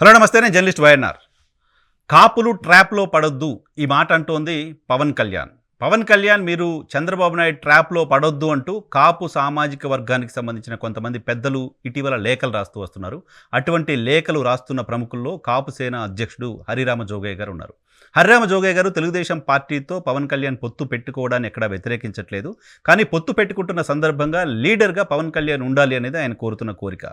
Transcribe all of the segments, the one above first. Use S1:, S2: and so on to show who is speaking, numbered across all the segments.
S1: Hello నమస్తే నేను journalist YNR. కాపులు ట్రాప్లో పడొద్దు ఈ మాట అంటోంది పవన్ కళ్యాణ్. పవన్ కళ్యాణ్ మీరు చంద్రబాబు నాయుడు ట్రాప్లో పడొద్దు అంటూ కాపు సామాజిక వర్గానికి సంబంధించిన కొంతమంది పెద్దలు ఇటీవల లేఖలు రాస్తూ వస్తున్నారు. అటువంటి లేఖలు రాస్తున్న ప్రముఖుల్లో కాపు సేన అధ్యక్షుడు హరిరామ జోగయ్య గారు ఉన్నారు. హరిరామ జోగయ్య గారు తెలుగుదేశం పార్టీతో పవన్ కళ్యాణ్ పొత్తు పెట్టుకోవడాన్ని ఎక్కడా వ్యతిరేకించట్లేదు. కానీ పొత్తు పెట్టుకుంటున్న సందర్భంగా లీడర్గా పవన్ కళ్యాణ్ ఉండాలి అనేది ఆయన కోరుతున్న కోరిక.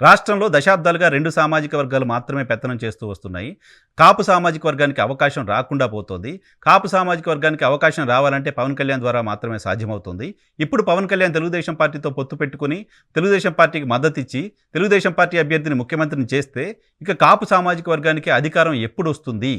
S1: రాష్ట్రంలో దశాబ్దాలుగా రెండు సామాజిక వర్గాలు మాత్రమే పెత్తనం చేస్తూ వస్తున్నాయి. కాపు సామాజిక వర్గానికి అవకాశం రాకుండా పోతుంది. కాపు సామాజిక వర్గానికి అవకాశం రావాలంటే పవన్ కళ్యాణ్ ద్వారా మాత్రమే సాధ్యమవుతుంది. ఇప్పుడు పవన్ కళ్యాణ్ తెలుగుదేశం పార్టీతో పొత్తు పెట్టుకుని తెలుగుదేశం పార్టీకి మద్దతు ఇచ్చి తెలుగుదేశం పార్టీ అభ్యర్థిని ముఖ్యమంత్రిని చేస్తే ఇక కాపు సామాజిక వర్గానికి అధికారం ఎప్పుడు వస్తుంది?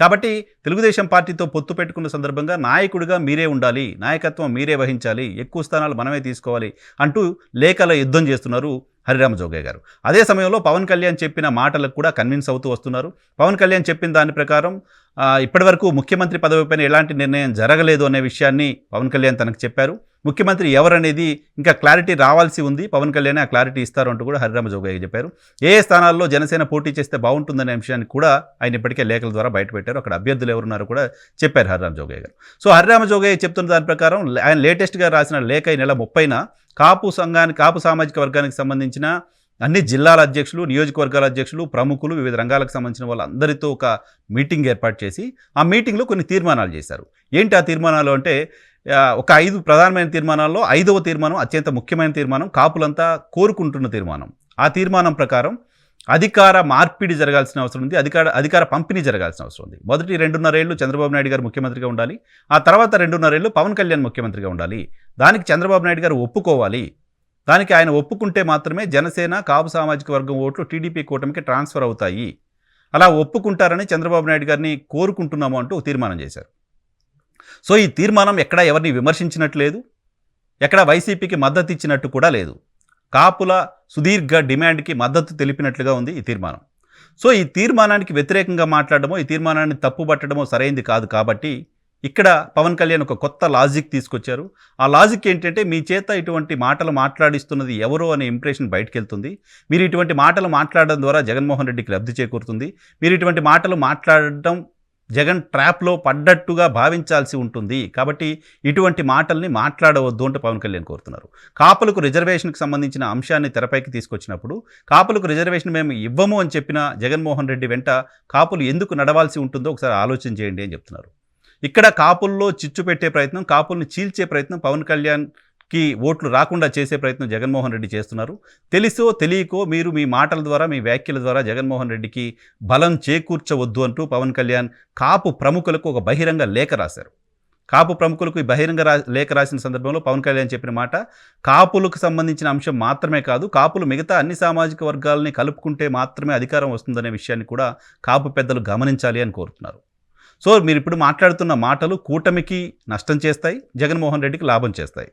S1: కాబట్టి తెలుగుదేశం పార్టీతో పొత్తు పెట్టుకున్న సందర్భంగా నాయకుడిగా మీరే ఉండాలి నాయకత్వం మీరే వహించాలి ఎక్కువ స్థానాలు మనమే తీసుకోవాలి అంటూ లేఖల యుద్ధం చేస్తున్నారు హరిరామ జోగయ్య గారు. అదే సమయంలో పవన్ కళ్యాణ్ చెప్పిన మాటలకు కూడా కన్విన్స్ అవుతూ వస్తున్నారు. పవన్ కళ్యాణ్ చెప్పిన దాని ప్రకారం ఇప్పటివరకు ముఖ్యమంత్రి పదవిపైన ఎలాంటి నిర్ణయం జరగలేదు అనే విషయాన్ని పవన్ కళ్యాణ్ తనకు చెప్పారు. ముఖ్యమంత్రి ఎవరనేది ఇంకా క్లారిటీ రావాల్సి ఉంది. పవన్ కళ్యాణ్ ఆ క్లారిటీ ఇస్తారు అంటూ కూడా హరిరామ జోగయ్య చెప్పారు. ఏ స్థానాల్లో జనసేన పోటీ చేస్తే బాగుంటుందనే అంశాన్ని కూడా ఆయన ఇప్పటికే లేఖల ద్వారా బయటపెట్టారు. అక్కడ అభ్యర్థులు ఎవరున్నారో కూడా చెప్పారు హరిరామ జోగయ్య గారు. సో హరిరామ జోగయ్య చెప్తున్న దాని ప్రకారం ఆయన లేటెస్ట్గా రాసిన లేఖ ఈ నెల ముప్పైన కాపు సంఘానికి కాపు సామాజిక వర్గానికి సంబంధించిన అన్ని జిల్లాల అధ్యక్షులు నియోజకవర్గాల అధ్యక్షులు ప్రముఖులు వివిధ రంగాలకు సంబంధించిన వాళ్ళందరితో ఒక మీటింగ్ ఏర్పాటు చేసి ఆ మీటింగ్లో కొన్ని తీర్మానాలు చేశారు. ఏంటి ఆ తీర్మానాలు అంటే ఒక ఐదు ప్రధానమైన తీర్మానాల్లో ఐదవ తీర్మానం అత్యంత ముఖ్యమైన తీర్మానం కాపులంతా కోరుకుంటున్న తీర్మానం. ఆ తీర్మానం ప్రకారం అధికార మార్పిడి జరగాల్సిన అవసరం ఉంది అధికార అధికార పంపిణీ జరగాల్సిన అవసరం ఉంది. మొదటి రెండున్నరేళ్ళు చంద్రబాబు నాయుడు గారు ముఖ్యమంత్రిగా ఉండాలి ఆ తర్వాత రెండున్నరేళ్ళు పవన్ కళ్యాణ్ ముఖ్యమంత్రిగా ఉండాలి. దానికి చంద్రబాబు నాయుడు గారు ఒప్పుకోవాలి. దానికి ఆయన ఒప్పుకుంటే మాత్రమే జనసేన కాపు సామాజిక వర్గం ఓట్లు టీడీపీ కూటమికి ట్రాన్స్ఫర్ అవుతాయి. అలా ఒప్పుకుంటారని చంద్రబాబు నాయుడు గారిని కోరుకుంటున్నాము అంటూ తీర్మానం చేశారు. సో ఈ తీర్మానం ఎక్కడా ఎవరిని విమర్శించినట్లేదు ఎక్కడ వైసీపీకి మద్దతు ఇచ్చినట్టు కూడా లేదు. కాపుల సుదీర్ఘ డిమాండ్కి మద్దతు తెలిపినట్లుగా ఉంది ఈ తీర్మానం. సో ఈ తీర్మానానికి వ్యతిరేకంగా మాట్లాడడమో ఈ తీర్మానాన్ని తప్పుపట్టడమో సరైంది కాదు కాబట్టి ఇక్కడ పవన్ కళ్యాణ్ ఒక కొత్త లాజిక్ తీసుకొచ్చారు. ఆ లాజిక్ ఏంటంటే మీ చేత ఇటువంటి మాటలు మాట్లాడిస్తున్నది ఎవరో అనే ఇంప్రెషన్ బయటకెళ్తుంది. మీరు ఇటువంటి మాటలు మాట్లాడడం ద్వారా జగన్మోహన్ రెడ్డికి లబ్ధి చేకూరుతుంది. మీరు ఇటువంటి మాటలు మాట్లాడటం జగన్ ట్రాప్లో పడ్డట్టుగా భావించాల్సి ఉంటుంది. కాబట్టి ఇటువంటి మాటల్ని మాట్లాడవద్దు అంటూ పవన్ కళ్యాణ్ కోరుతున్నారు. కాపులకు రిజర్వేషన్కి సంబంధించిన అంశాన్ని తెరపైకి తీసుకొచ్చినప్పుడు కాపులకు రిజర్వేషన్ మేము ఇవ్వము అని చెప్పిన జగన్మోహన్ రెడ్డి వెంట కాపులు ఎందుకు నడవాల్సి ఉంటుందో ఒకసారి ఆలోచన చేయండి అని చెప్తున్నారు. ఇక్కడ కాపుల్లో చిచ్చు పెట్టే ప్రయత్నం కాపుల్ని చీల్చే ప్రయత్నం పవన్ కళ్యాణ్ కి ఓట్లు రాకుండా చేసే ప్రయత్నం జగన్మోహన్ రెడ్డి చేస్తున్నారు. తెలుసో తెలియకో మీరు మీ మాటల ద్వారా మీ వ్యాఖ్యల ద్వారా జగన్మోహన్ రెడ్డికి బలం చేకూర్చవద్దు అంటూ పవన్ కళ్యాణ్ కాపు ప్రముఖులకు ఒక బహిరంగ లేఖ రాశారు. కాపు ప్రముఖులకు ఈ బహిరంగ రా లేఖ రాసిన సందర్భంలో పవన్ కళ్యాణ్ చెప్పిన మాట కాపులకు సంబంధించిన అంశం మాత్రమే కాదు కాపులు మిగతా అన్ని సామాజిక వర్గాలని కలుపుకుంటే మాత్రమే అధికారం వస్తుందనే విషయాన్ని కూడా కాపు పెద్దలు గమనించాలి అని కోరుతున్నారు. సో మీరు ఇప్పుడు మాట్లాడుతున్న మాటలు కూటమికి నష్టం చేస్తాయి జగన్మోహన్ రెడ్డికి లాభం చేస్తాయి.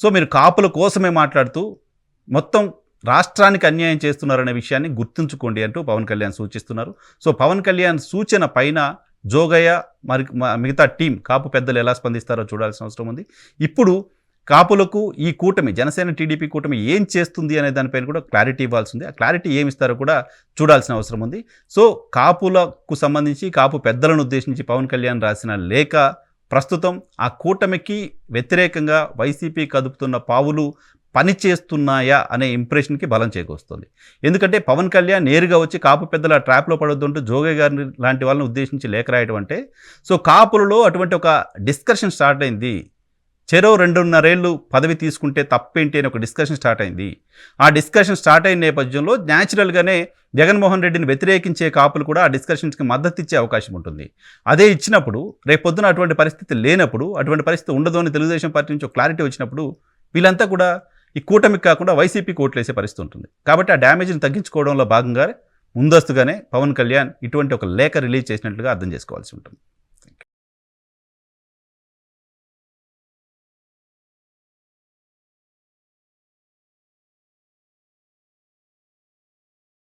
S1: సో మీరు కాపుల కోసమే మాట్లాడుతూ మొత్తం రాష్ట్రానికి అన్యాయం చేస్తున్నారనే విషయాన్ని గుర్తుంచుకోండి అంటూ పవన్ కళ్యాణ్ సూచిస్తున్నారు. సో పవన్ కళ్యాణ్ సూచన పైన జోగయ్య మరి మిగతా టీం కాపు పెద్దలు ఎలా స్పందిస్తారో చూడాల్సిన అవసరం ఉంది. ఇప్పుడు కాపులకు ఈ కూటమి జనసేన టీడీపీ కూటమి ఏం చేస్తుంది అనే దానిపైన కూడా క్లారిటీ ఇవ్వాల్సి ఉంది ఆ క్లారిటీ ఏమి ఇస్తారో కూడా చూడాల్సిన అవసరం ఉంది. సో కాపులకు సంబంధించి కాపు పెద్దలను ఉద్దేశించి పవన్ కళ్యాణ్ రాసిన లేఖ ప్రస్తుతం ఆ కూటమికి వ్యతిరేకంగా వైసీపీ కదుపుతున్న పావులు పనిచేస్తున్నాయా అనే ఇంప్రెషన్కి బలం చేకూరుస్తుంది. ఎందుకంటే పవన్ కళ్యాణ్ నేరుగా వచ్చి కాపు పెద్దల ట్రాప్లో పడొద్దంటూ జోగయ్య గారిని లాంటి వాళ్ళని ఉద్దేశించి లేఖ రాయడం అంటే సో కాపులలో అటువంటి ఒక డిస్కషన్ స్టార్ట్ అయింది. చెరో రెండున్నరేళ్ళు పదవి తీసుకుంటే తప్పేంటి అని ఒక డిస్కషన్ స్టార్ట్ అయింది. ఆ డిస్కషన్ స్టార్ట్ అయిన నేపథ్యంలో న్యాచురల్గానే జగన్మోహన్ రెడ్డిని వ్యతిరేకించే కాపులు కూడా ఆ డిస్కషన్స్కి మద్దతు ఇచ్చే అవకాశం ఉంటుంది. అదే ఇచ్చినప్పుడు రేపొద్దున అటువంటి పరిస్థితి లేనప్పుడు అటువంటి పరిస్థితి ఉండదు అని తెలుగుదేశం పార్టీ నుంచి ఒక క్లారిటీ వచ్చినప్పుడు వీళ్ళంతా కూడా ఈ కూటమికి కాకుండా వైసీపీకి ఓట్లు వేసే పరిస్థితి ఉంటుంది. కాబట్టి ఆ డ్యామేజ్ని తగ్గించుకోవడంలో భాగంగా ముందస్తుగానే పవన్ కళ్యాణ్ ఇటువంటి ఒక లేఖ రిలీజ్ చేసినట్లుగా అర్థం చేసుకోవాల్సి ఉంటుంది.